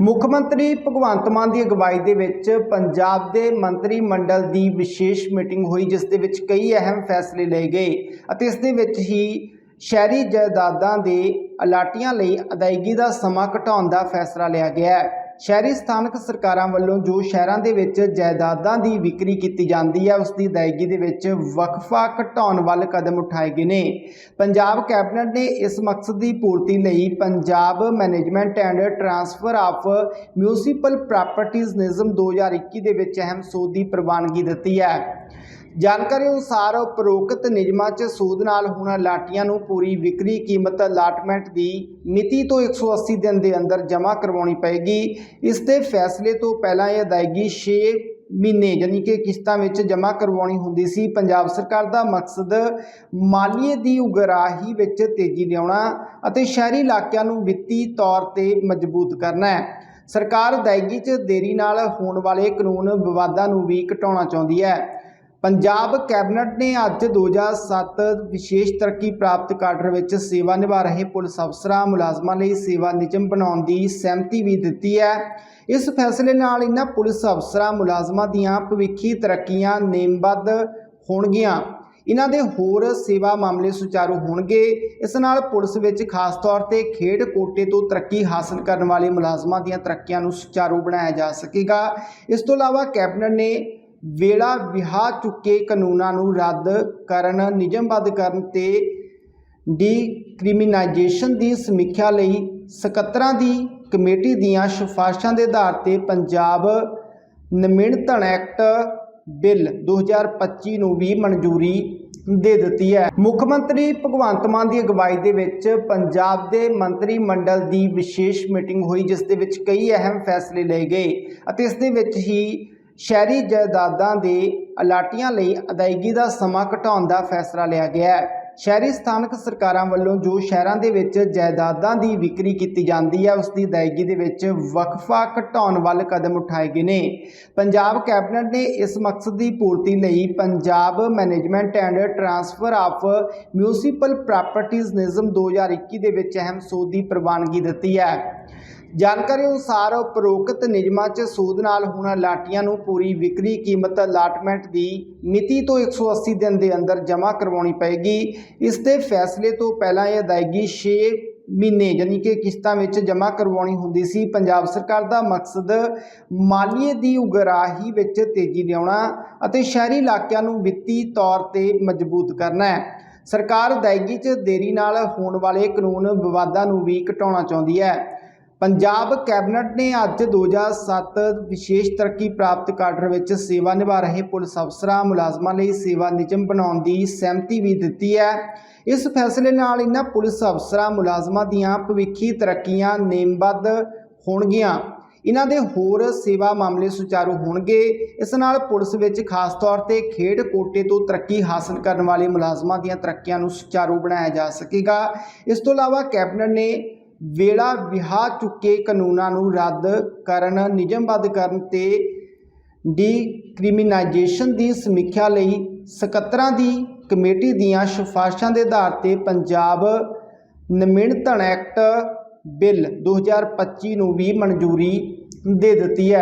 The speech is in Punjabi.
ਮੁੱਖ ਮੰਤਰੀ ਭਗਵੰਤ ਮਾਨ ਦੀ ਅਗਵਾਈ ਦੇ ਵਿੱਚ ਪੰਜਾਬ ਦੇ ਮੰਤਰੀ ਮੰਡਲ ਦੀ ਵਿਸ਼ੇਸ਼ ਮੀਟਿੰਗ ਹੋਈ, ਜਿਸ ਦੇ ਵਿੱਚ ਕਈ ਅਹਿਮ ਫੈਸਲੇ ਲਏ ਗਏ ਅਤੇ ਇਸ ਦੇ ਵਿੱਚ ਹੀ ਸ਼ਹਿਰੀ ਜਾਇਦਾਦਾਂ ਦੇ ਅਲਾਟੀਆਂ ਲਈ ਅਦਾਇਗੀ ਦਾ ਸਮਾਂ ਘਟਾਉਣ ਦਾ ਫੈਸਲਾ ਲਿਆ ਗਿਆ ਹੈ। ਸ਼ਹਿਰੀ ਸਥਾਨਕ ਸਰਕਾਰਾਂ ਵੱਲੋਂ ਜੋ ਸ਼ਹਿਰਾਂ ਦੇ ਵਿੱਚ ਜਾਇਦਾਦਾਂ ਦੀ ਵਿਕਰੀ ਕੀਤੀ ਜਾਂਦੀ ਹੈ ਉਸ ਦੀ ਅਦਾਇਗੀ ਦੇ ਵਿੱਚ ਵਕਫਾ ਘਟਾਉਣ ਵੱਲ ਕਦਮ ਉਠਾਏ ਗਏ ਨੇ। ਪੰਜਾਬ ਕੈਬਨਿਟ ਨੇ ਇਸ ਮਕਸਦ ਦੀ ਪੂਰਤੀ ਲਈ Punjab management and transfer of municipal ਪ੍ਰਾਪਰਟੀਆਂ ਨਿਯਮ 2021 ਦੇ ਵਿੱਚ ਅਹਿਮ ਸੋਧ ਦੀ ਪ੍ਰਵਾਨਗੀ ਦਿੱਤੀ ਹੈ। ਜਾਣਕਾਰੀ ਅਨੁਸਾਰ ਉਪਰੋਕਤ ਨਿਯਮਾਂ 'ਚ ਸੂਦ ਨਾਲ ਹੁਣ ਲਾਟੀਆਂ ਨੂੰ ਪੂਰੀ ਵਿਕਰੀ ਕੀਮਤ ਅਲਾਟਮੈਂਟ ਦੀ ਮਿਤੀ ਤੋਂ 180 ਦਿਨ ਦੇ ਅੰਦਰ ਜਮ੍ਹਾਂ ਕਰਵਾਉਣੀ ਪਏਗੀ। ਇਸ ਦੇ ਫੈਸਲੇ ਤੋਂ ਪਹਿਲਾਂ ਇਹ ਅਦਾਇਗੀ 6 ਮਹੀਨੇ ਯਾਨੀ ਕਿ ਕਿਸ਼ਤਾਂ ਵਿੱਚ ਜਮ੍ਹਾਂ ਕਰਵਾਉਣੀ ਹੁੰਦੀ ਸੀ। ਪੰਜਾਬ ਸਰਕਾਰ ਦਾ ਮਕਸਦ ਮਾਲੀਏ ਦੀ ਉਗਰਾਹੀ ਵਿੱਚ ਤੇਜ਼ੀ ਲਿਆਉਣਾ ਅਤੇ ਸ਼ਹਿਰੀ ਇਲਾਕਿਆਂ ਨੂੰ ਵਿੱਤੀ ਤੌਰ ਤੇ ਮਜ਼ਬੂਤ ਕਰਨਾ ਹੈ। ਸਰਕਾਰ ਅਦਾਇਗੀ 'ਚ ਦੇਰੀ ਨਾਲ ਹੋਣ ਵਾਲੇ ਕਾਨੂੰਨ ਵਿਵਾਦਾਂ ਨੂੰ ਵੀ ਘਟਾਉਣਾ ਚਾਹੁੰਦੀ ਹੈ। ਪੰਜਾਬ ਕੈਬਨਿਟ ਨੇ ਅੱਜ 2007 ਵਿਸ਼ੇਸ਼ ਤਰੱਕੀ ਪ੍ਰਾਪਤ ਕਾਡਰ ਵਿੱਚ ਸੇਵਾ ਨਿਭਾ ਰਹੇ ਪੁਲਿਸ ਅਫਸਰਾਂ, ਮੁਲਾਜ਼ਮਾਂ ਲਈ ਸੇਵਾ ਨਿਯਮ ਬਣਾਉਣ ਦੀ ਸਹਿਮਤੀ ਵੀ ਦਿੱਤੀ ਹੈ। ਇਸ ਫੈਸਲੇ ਨਾਲ ਇਹਨਾਂ ਪੁਲਿਸ ਅਫਸਰਾਂ, ਮੁਲਾਜ਼ਮਾਂ ਦੀਆਂ ਭਵਿੱਖੀ ਤਰੱਕੀਆਂ ਨੇਮਬੱਧ ਹੋਣਗੀਆਂ। ਇਹਨਾਂ ਦੇ ਹੋਰ ਸੇਵਾ ਮਾਮਲੇ ਸੁਚਾਰੂ ਹੋਣਗੇ। ਇਸ ਨਾਲ ਪੁਲਿਸ ਵਿੱਚ ਖਾਸ ਤੌਰ ਤੇ ਖੇਡ ਕੋਟੇ ਤੋਂ ਤਰੱਕੀ ਹਾਸਲ ਕਰਨ ਵਾਲੇ ਮੁਲਾਜ਼ਮਾਂ ਦੀਆਂ ਤਰੱਕੀਆਂ ਨੂੰ ਸੁਚਾਰੂ ਬਣਾਇਆ ਜਾ ਸਕੇਗਾ। ਇਸ ਤੋਂ ਇਲਾਵਾ ਕੈਬਨਿਟ ਨੇ ਵੇਲਾ ਵਿਹਾ ਚੁੱਕੇ ਕਾਨੂੰਨਾਂ ਨੂੰ ਰੱਦ ਕਰਨ, ਨਿਯਮਬੱਧ ਕਰਨ ਤੇ ਡੀਕ੍ਰਿਮੀਨਾਈਜੇਸ਼ਨ ਦੀ ਸਮੀਖਿਆ ਲਈ ਸਕੱਤਰਾਂ ਦੀ ਕਮੇਟੀ ਦੀਆਂ ਸਿਫਾਰਸ਼ਾਂ ਦੇ ਆਧਾਰ ਤੇ ਪੰਜਾਬ ਨਮਿਣਤਨ ਐਕਟ ਬਿੱਲ 2025 ਨੂੰ ਵੀ ਮਨਜ਼ੂਰੀ ਦੇ ਦਿੱਤੀ ਹੈ। ਮੁੱਖ ਮੰਤਰੀ ਭਗਵੰਤ ਮਾਨ ਦੀ ਅਗਵਾਈ ਦੇ ਵਿੱਚ ਪੰਜਾਬ ਦੇ ਮੰਤਰੀ ਮੰਡਲ ਦੀ ਵਿਸ਼ੇਸ਼ ਮੀਟਿੰਗ ਹੋਈ, ਜਿਸ ਦੇ ਵਿੱਚ ਕਈ ਅਹਿਮ ਫੈਸਲੇ ਲਏ ਗਏ ਅਤੇ ਇਸ ਦੇ ਵਿੱਚ ਹੀ ਸ਼ਹਿਰੀ ਜਾਇਦਾਦਾਂ ਦੇ ਅਲਾਟੀਆਂ ਲਈ ਅਦਾਇਗੀ ਦਾ ਸਮਾਂ ਘਟਾਉਣ ਦਾ ਫੈਸਲਾ ਲਿਆ ਗਿਆ ਹੈ। ਸ਼ਹਿਰੀ ਸਥਾਨਕ ਸਰਕਾਰਾਂ ਵੱਲੋਂ ਜੋ ਸ਼ਹਿਰਾਂ ਦੇ ਵਿੱਚ ਜਾਇਦਾਦਾਂ ਦੀ ਵਿਕਰੀ ਕੀਤੀ ਜਾਂਦੀ ਹੈ, ਉਸ ਦੀ ਅਦਾਇਗੀ ਦੇ ਵਿੱਚ ਵਕਫਾ ਘਟਾਉਣ ਵੱਲ ਕਦਮ ਉਠਾਏ ਗਏ ਨੇ। ਪੰਜਾਬ ਕੈਬਨਿਟ ਨੇ ਇਸ ਮਕਸਦ ਦੀ ਪੂਰਤੀ ਲਈ Punjab management and transfer of municipal ਪ੍ਰਾਪਰਟੀਆਂ ਨਿਯਮ 2021 ਦੇ ਵਿੱਚ ਅਹਿਮ ਸੋਧ ਦੀ ਪ੍ਰਵਾਨਗੀ ਦਿੱਤੀ ਹੈ। ਜਾਣਕਾਰੀ ਅਨੁਸਾਰ ਉਪਰੋਕਤ ਨਿਯਮਾਂ 'ਚ ਸੂਦ ਨਾਲ ਹੁਣ ਲਾਟੀਆਂ ਨੂੰ ਪੂਰੀ ਵਿਕਰੀ ਕੀਮਤ ਅਲਾਟਮੈਂਟ ਦੀ ਮਿਤੀ ਤੋਂ 180 ਦਿਨ ਦੇ ਅੰਦਰ ਜਮ੍ਹਾਂ ਕਰਵਾਉਣੀ ਪਏਗੀ। ਇਸ ਦੇ ਫੈਸਲੇ ਤੋਂ ਪਹਿਲਾਂ ਇਹ ਅਦਾਇਗੀ 6 ਮਹੀਨੇ ਯਾਨੀ ਕਿ ਕਿਸ਼ਤਾਂ ਵਿੱਚ ਜਮ੍ਹਾਂ ਕਰਵਾਉਣੀ ਹੁੰਦੀ ਸੀ। ਪੰਜਾਬ ਸਰਕਾਰ ਦਾ ਮਕਸਦ ਮਾਲੀਏ ਦੀ ਉਗਰਾਹੀ ਵਿੱਚ ਤੇਜ਼ੀ ਲਿਆਉਣਾ ਅਤੇ ਸ਼ਹਿਰੀ ਇਲਾਕਿਆਂ ਨੂੰ ਵਿੱਤੀ ਤੌਰ ਤੇ ਮਜ਼ਬੂਤ ਕਰਨਾ ਹੈ। ਸਰਕਾਰ ਅਦਾਇਗੀ 'ਚ ਦੇਰੀ ਨਾਲ ਹੋਣ ਵਾਲੇ ਕਾਨੂੰਨ ਵਿਵਾਦਾਂ ਨੂੰ ਵੀ ਘਟਾਉਣਾ ਚਾਹੁੰਦੀ ਹੈ। ਪੰਜਾਬ ਕੈਬਨਿਟ ਨੇ ਅੱਜ 2007 ਵਿਸ਼ੇਸ਼ ਤਰੱਕੀ ਪ੍ਰਾਪਤ ਕਾਡਰ ਵਿੱਚ ਸੇਵਾ ਨਿਭਾ ਰਹੇ ਪੁਲਿਸ ਅਫਸਰਾਂ, ਮੁਲਾਜ਼ਮਾਂ ਲਈ ਸੇਵਾ ਨਿਯਮ ਬਣਾਉਣ ਦੀ ਸਹਿਮਤੀ ਵੀ ਦਿੱਤੀ ਹੈ। ਇਸ ਫੈਸਲੇ ਨਾਲ ਇਹਨਾਂ ਪੁਲਿਸ ਅਫਸਰਾਂ, ਮੁਲਾਜ਼ਮਾਂ ਦੀਆਂ ਭਵਿੱਖੀ ਤਰੱਕੀਆਂ ਨੇਮਬੱਧ ਹੋਣਗੀਆਂ। ਇਹਨਾਂ ਦੇ ਹੋਰ ਸੇਵਾ ਮਾਮਲੇ ਸੁਚਾਰੂ ਹੋਣਗੇ। ਇਸ ਨਾਲ ਪੁਲਿਸ ਵਿੱਚ ਖਾਸ ਤੌਰ ਤੇ ਖੇਡ ਕੋਟੇ ਤੋਂ ਤਰੱਕੀ ਹਾਸਲ ਕਰਨ ਵਾਲੇ ਮੁਲਾਜ਼ਮਾਂ ਦੀਆਂ ਤਰੱਕੀਆਂ ਨੂੰ ਸੁਚਾਰੂ ਬਣਾਇਆ ਜਾ ਸਕੇਗਾ। ਇਸ ਤੋਂ ਇਲਾਵਾ ਕੈਬਨਿਟ ਨੇ ਵੇਲਾ ਵਿਹਾ ਚੁੱਕੇ ਕਾਨੂੰਨਾਂ ਨੂੰ ਰੱਦ ਕਰਨ, ਨਿਯਮਬੱਧ ਕਰਨ ਤੇ ਡੀਕ੍ਰਿਮੀਨਾਈਜੇਸ਼ਨ ਦੀ ਸਮੀਖਿਆ ਲਈ ਸਕੱਤਰਾਂ ਦੀ ਕਮੇਟੀ ਦੀਆਂ ਸਿਫਾਰਸ਼ਾਂ ਦੇ ਆਧਾਰ ਤੇ ਪੰਜਾਬ ਨਮਿਣਤਨ ਐਕਟ ਬਿੱਲ 2025 ਨੂੰ ਵੀ ਮਨਜ਼ੂਰੀ ਦੇ ਦਿੱਤੀ ਹੈ।